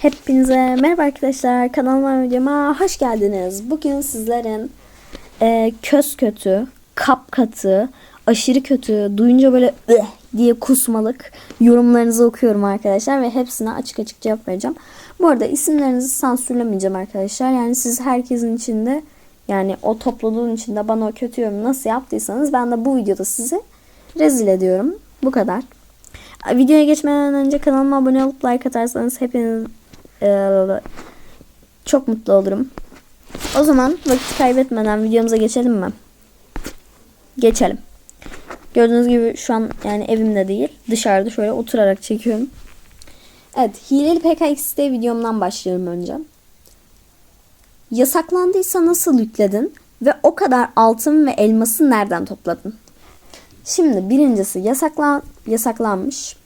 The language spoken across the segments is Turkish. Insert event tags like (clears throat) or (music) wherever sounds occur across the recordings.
Hepinize merhaba arkadaşlar. Kanalıma videoma hoş geldiniz. Bugün sizlerin e, köz kötü, kap katı, aşırı kötü, duyunca böyle diye kusmalık yorumlarınızı okuyorum arkadaşlar ve hepsine açık açık cevap vereceğim. Bu arada isimlerinizi sansürlemeyeceğim arkadaşlar. Yani siz herkesin içinde yani o topluluğun içinde bana o kötü yorum nasıl yaptıysanız ben de bu videoda sizi rezil ediyorum. Bu kadar. Videoya geçmeden önce kanalıma abone olup like atarsanız hepiniz eee, çok mutlu olurum. O zaman vakit kaybetmeden videomuza geçelim mi? Geçelim. Gördüğünüz gibi şu an yani evimde değil dışarıda şöyle oturarak çekiyorum. Evet hileli PKXD videomdan başlıyorum önce. Yasaklandıysa nasıl yükledin ve o kadar altın ve elması nereden topladın? Şimdi birincisi yasaklan yasaklanmış.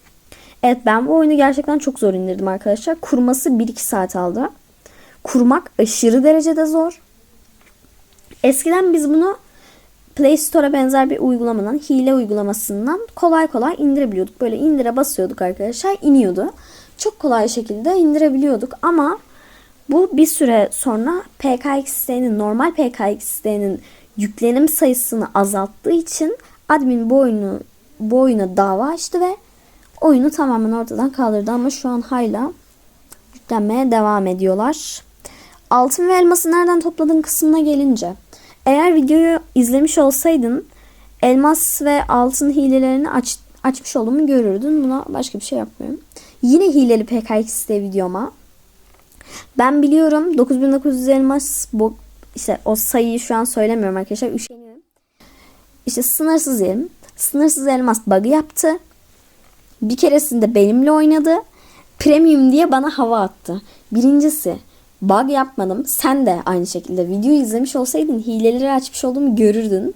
Evet ben bu oyunu gerçekten çok zor indirdim arkadaşlar. Kurması 1-2 saat aldı. Kurmak aşırı derecede zor. Eskiden biz bunu Play Store'a benzer bir uygulamadan, hile uygulamasından kolay kolay indirebiliyorduk. Böyle indire basıyorduk arkadaşlar, iniyordu. Çok kolay şekilde indirebiliyorduk ama bu bir süre sonra PKXD'nin, normal PKXD'nin yüklenim sayısını azalttığı için admin bu oyunu bu oyuna dava açtı ve oyunu tamamen ortadan kaldırdı ama şu an hala yüklenmeye devam ediyorlar. Altın ve elması nereden topladın kısmına gelince eğer videoyu izlemiş olsaydın elmas ve altın hilelerini aç, açmış olduğumu görürdün. Buna başka bir şey yapmıyorum. Yine hileli PKXD videoma ben biliyorum 9900 elmas bu işte o sayıyı şu an söylemiyorum arkadaşlar. Üşeniyorum. İşte sınırsız yerim. Sınırsız elmas bug'ı yaptı. Bir keresinde benimle oynadı. Premium diye bana hava attı. Birincisi bug yapmadım. Sen de aynı şekilde videoyu izlemiş olsaydın hileleri açmış olduğumu görürdün.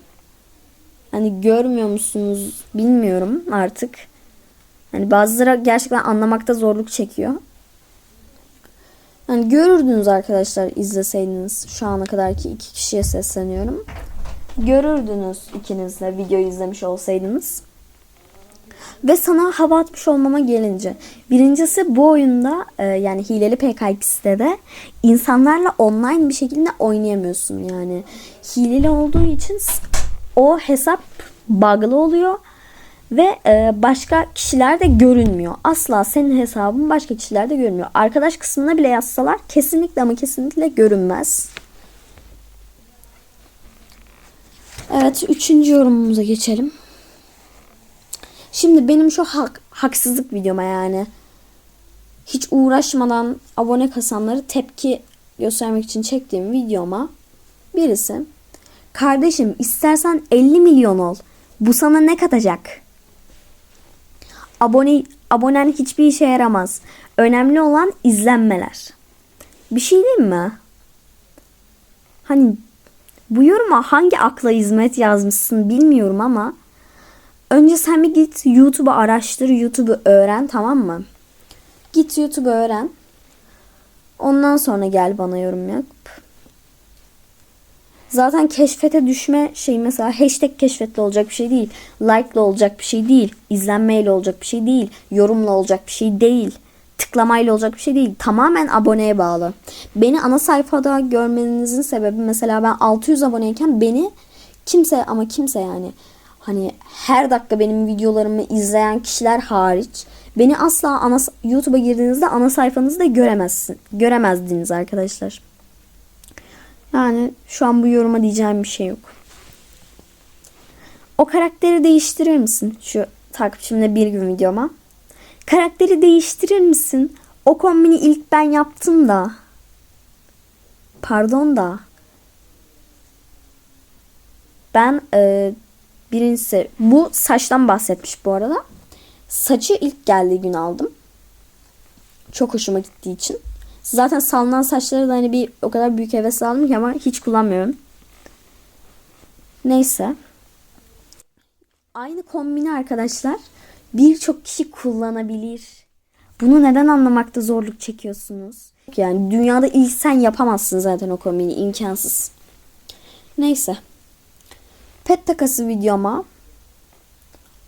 Hani görmüyor musunuz bilmiyorum artık. Hani bazıları gerçekten anlamakta zorluk çekiyor. Hani görürdünüz arkadaşlar izleseydiniz. Şu ana kadarki iki kişiye sesleniyorum. Görürdünüz ikiniz de videoyu izlemiş olsaydınız. Ve sana hava atmış olmama gelince. Birincisi bu oyunda e, yani hileli PKX'de de insanlarla online bir şekilde oynayamıyorsun yani. Hileli olduğu için o hesap bug'lı oluyor ve e, başka kişiler de görünmüyor. Asla senin hesabın başka kişilerde görünmüyor. Arkadaş kısmına bile yazsalar kesinlikle ama kesinlikle görünmez. Evet, üçüncü yorumumuza geçelim. Şimdi benim şu hak, haksızlık videoma yani hiç uğraşmadan abone kasanları tepki göstermek için çektiğim videoma birisi kardeşim istersen 50 milyon ol. Bu sana ne katacak? Abone abonen hiçbir işe yaramaz. Önemli olan izlenmeler. Bir şey diyeyim mi? Hani bu yoruma hangi akla hizmet yazmışsın bilmiyorum ama önce sen bir git YouTube'u araştır, YouTube'u öğren tamam mı? Git YouTube'u öğren. Ondan sonra gel bana yorum yap. Zaten keşfete düşme şey mesela hashtag keşfetle olacak bir şey değil. Like'la olacak bir şey değil. izlenmeyle olacak bir şey değil. Yorumla olacak bir şey değil. Tıklamayla olacak bir şey değil. Tamamen aboneye bağlı. Beni ana sayfada görmenizin sebebi mesela ben 600 aboneyken beni kimse ama kimse yani hani her dakika benim videolarımı izleyen kişiler hariç beni asla ana YouTube'a girdiğinizde ana sayfanızda göremezsin. Göremezdiniz arkadaşlar. Yani şu an bu yoruma diyeceğim bir şey yok. O karakteri değiştirir misin? Şu takipçimle bir gün videoma. Karakteri değiştirir misin? O kombini ilk ben yaptım da. Pardon da. Ben e, birincisi bu saçtan bahsetmiş bu arada. Saçı ilk geldiği gün aldım. Çok hoşuma gittiği için. Zaten salınan saçları da hani bir o kadar büyük hevesle aldım ki ama hiç kullanmıyorum. Neyse. Aynı kombini arkadaşlar birçok kişi kullanabilir. Bunu neden anlamakta zorluk çekiyorsunuz? Yani dünyada ilk sen yapamazsın zaten o kombini imkansız. Neyse. Pet takası videoma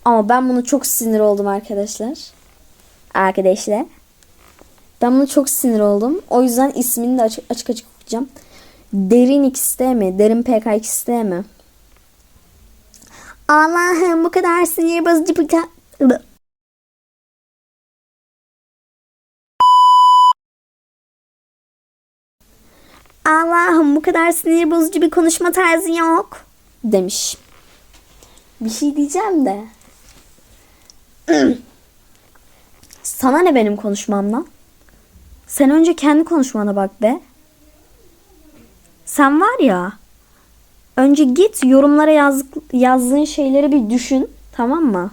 ama ben bunu çok sinir oldum arkadaşlar. Arkadaşlar. Ben buna çok sinir oldum. O yüzden ismini de açık açık, açık okuyacağım. Derin XT mi? Derin PK XT mi? Allah'ım bu kadar sinir bozucu bir Allah'ım bu kadar sinir bozucu bir konuşma tarzı yok demiş. Bir şey diyeceğim de. (clears throat) Sana ne benim konuşmamdan? Sen önce kendi konuşmana bak be. Sen var ya. Önce git yorumlara yazdık, yazdığın şeyleri bir düşün. Tamam mı?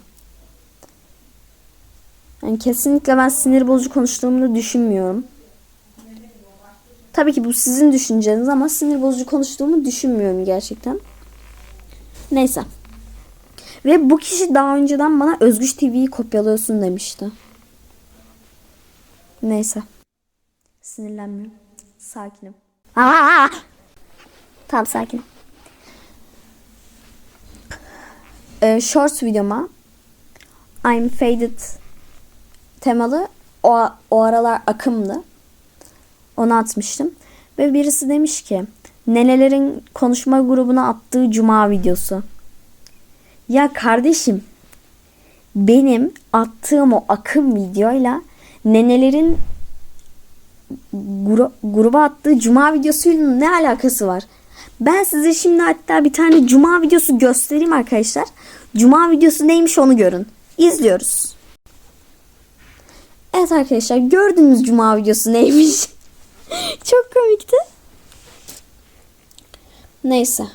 Yani kesinlikle ben sinir bozucu konuştuğumu düşünmüyorum. Tabii ki bu sizin düşünceniz ama sinir bozucu konuştuğumu düşünmüyorum gerçekten. Neyse. Ve bu kişi daha önceden bana Özgüç TV'yi kopyalıyorsun demişti. Neyse. Sinirlenmiyorum. Sakinim. Aa! Tamam sakin. Ee, shorts videoma I'm Faded temalı o, o aralar akımdı. Onu atmıştım. Ve birisi demiş ki nenelerin konuşma grubuna attığı cuma videosu. Ya kardeşim benim attığım o akım videoyla nenelerin gru- gruba attığı cuma videosuyla ne alakası var? Ben size şimdi hatta bir tane cuma videosu göstereyim arkadaşlar. Cuma videosu neymiş onu görün. İzliyoruz. Evet arkadaşlar gördünüz cuma videosu neymiş. (laughs) Çok komikti. Neyse.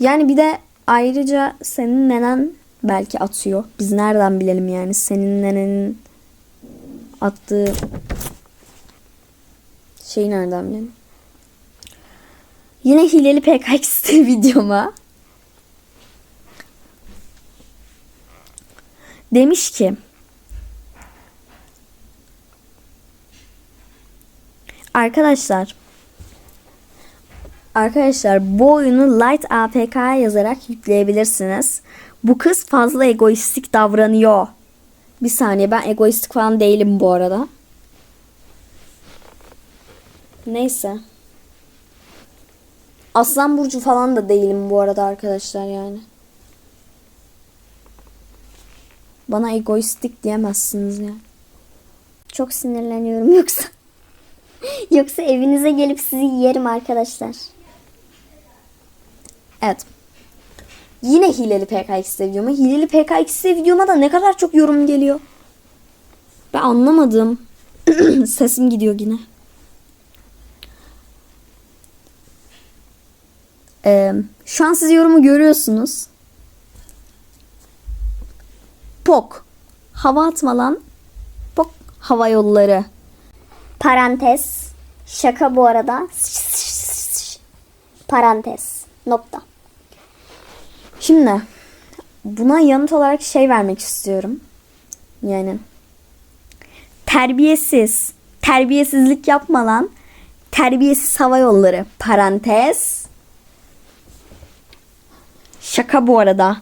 Yani bir de ayrıca senin nenen belki atıyor. Biz nereden bilelim yani senin nenenin attığı şeyi nereden bilelim. Yine hileli PKX (laughs) videoma demiş ki Arkadaşlar Arkadaşlar bu oyunu Light APK yazarak yükleyebilirsiniz. Bu kız fazla egoistik davranıyor. Bir saniye ben egoistik falan değilim bu arada. Neyse. Aslan burcu falan da değilim bu arada arkadaşlar yani. Bana egoistik diyemezsiniz ya. Çok sinirleniyorum yoksa. (laughs) yoksa evinize gelip sizi yerim arkadaşlar. Evet. Yine hileli PKX videoma. Hileli PKX videoma da ne kadar çok yorum geliyor. Ben anlamadım. (clears throat) Sesim gidiyor yine. Ee, şu an siz yorumu görüyorsunuz. Pok. Hava atma lan. Pok. Hava yolları. Parantez. Şaka bu arada. Parantez. Nokta. Şimdi buna yanıt olarak şey vermek istiyorum. Yani terbiyesiz, terbiyesizlik yapma. Terbiyesiz hava yolları. Parantez. Şaka bu arada.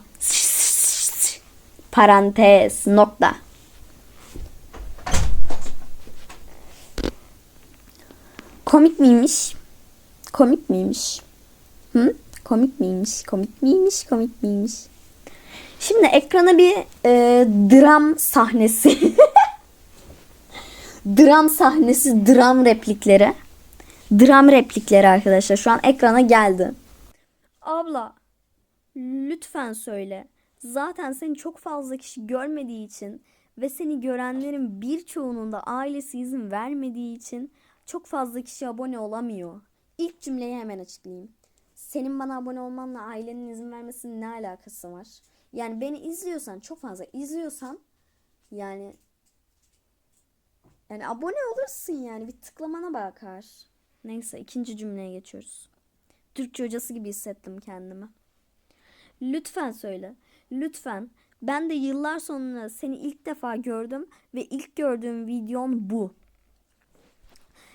Parantez. Nokta. Komik miymiş? Komik miymiş? Hı? Komik miymiş? Komik miymiş? Komik miymiş? Şimdi ekrana bir e, dram sahnesi. (laughs) dram sahnesi, dram replikleri. Dram replikleri arkadaşlar. Şu an ekrana geldi. Abla, lütfen söyle. Zaten seni çok fazla kişi görmediği için ve seni görenlerin birçoğunun da ailesi izin vermediği için çok fazla kişi abone olamıyor. İlk cümleyi hemen açıklayayım. Senin bana abone olmanla ailenin izin vermesinin ne alakası var? Yani beni izliyorsan, çok fazla izliyorsan yani yani abone olursun yani bir tıklamana bakar. Neyse ikinci cümleye geçiyoruz. Türkçe hocası gibi hissettim kendimi. Lütfen söyle. Lütfen. Ben de yıllar sonra seni ilk defa gördüm ve ilk gördüğüm videon bu.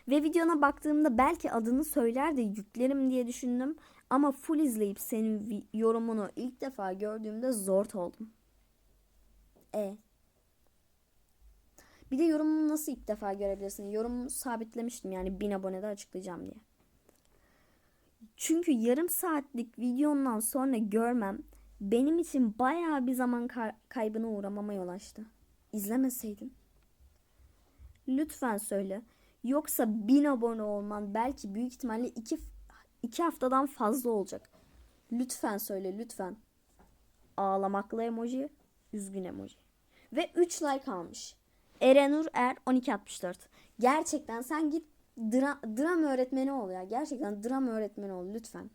Ve videona baktığımda belki adını söyler de yüklerim diye düşündüm. Ama full izleyip senin yorumunu ilk defa gördüğümde zor oldum. E. Bir de yorumumu nasıl ilk defa görebilirsin? Yorumumu sabitlemiştim yani 1000 abonede açıklayacağım diye. Çünkü yarım saatlik videondan sonra görmem benim için bayağı bir zaman kay- kaybına uğramama yol açtı. İzlemeseydin. Lütfen söyle. Yoksa 1000 abone olman belki büyük ihtimalle 2 2 haftadan fazla olacak. Lütfen söyle lütfen. Ağlamaklı emoji, üzgün emoji. Ve 3 like almış. Erenur Er 1264. Gerçekten sen git dra- dram öğretmeni ol ya. Gerçekten dram öğretmeni ol lütfen.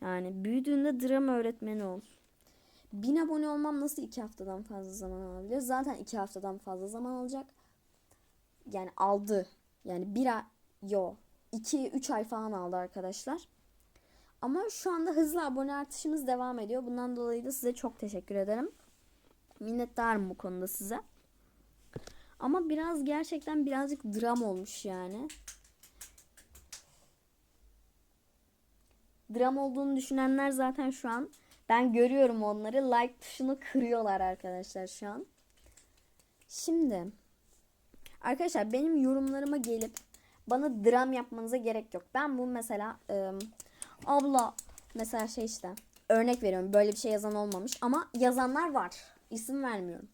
Yani büyüdüğünde dram öğretmeni ol. 1000 abone olmam nasıl 2 haftadan fazla zaman alabilir? Zaten 2 haftadan fazla zaman alacak. Yani aldı. Yani bir ay, yo 2-3 ay falan aldı arkadaşlar. Ama şu anda hızlı abone artışımız devam ediyor. Bundan dolayı da size çok teşekkür ederim. Minnettarım bu konuda size. Ama biraz gerçekten birazcık dram olmuş yani. Dram olduğunu düşünenler zaten şu an ben görüyorum onları like tuşunu kırıyorlar arkadaşlar şu an. Şimdi arkadaşlar benim yorumlarıma gelip bana dram yapmanıza gerek yok. Ben bu mesela e, abla mesela şey işte örnek veriyorum böyle bir şey yazan olmamış ama yazanlar var. İsim vermiyorum.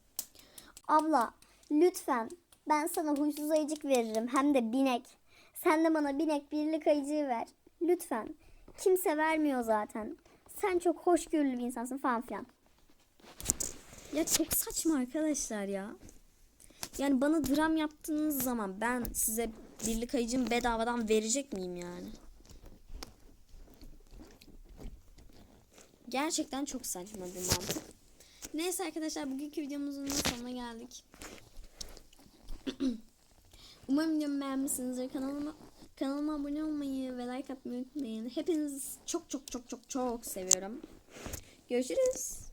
Abla lütfen ben sana huysuz ayıcık veririm hem de binek. Sen de bana binek birlik ayıcığı ver. Lütfen. Kimse vermiyor zaten. Sen çok hoşgörülü bir insansın falan filan. Ya çok saçma arkadaşlar ya. Yani bana dram yaptığınız zaman ben size birlik ayıcım bedavadan verecek miyim yani? Gerçekten çok saçma bir mantık. Neyse arkadaşlar bugünkü videomuzun sonuna geldik. (clears throat) Umarım videomu beğenmişsinizdir. Kanalıma kanalıma abone olmayı ve like atmayı unutmayın. Hepinizi çok çok çok çok çok seviyorum. Görüşürüz.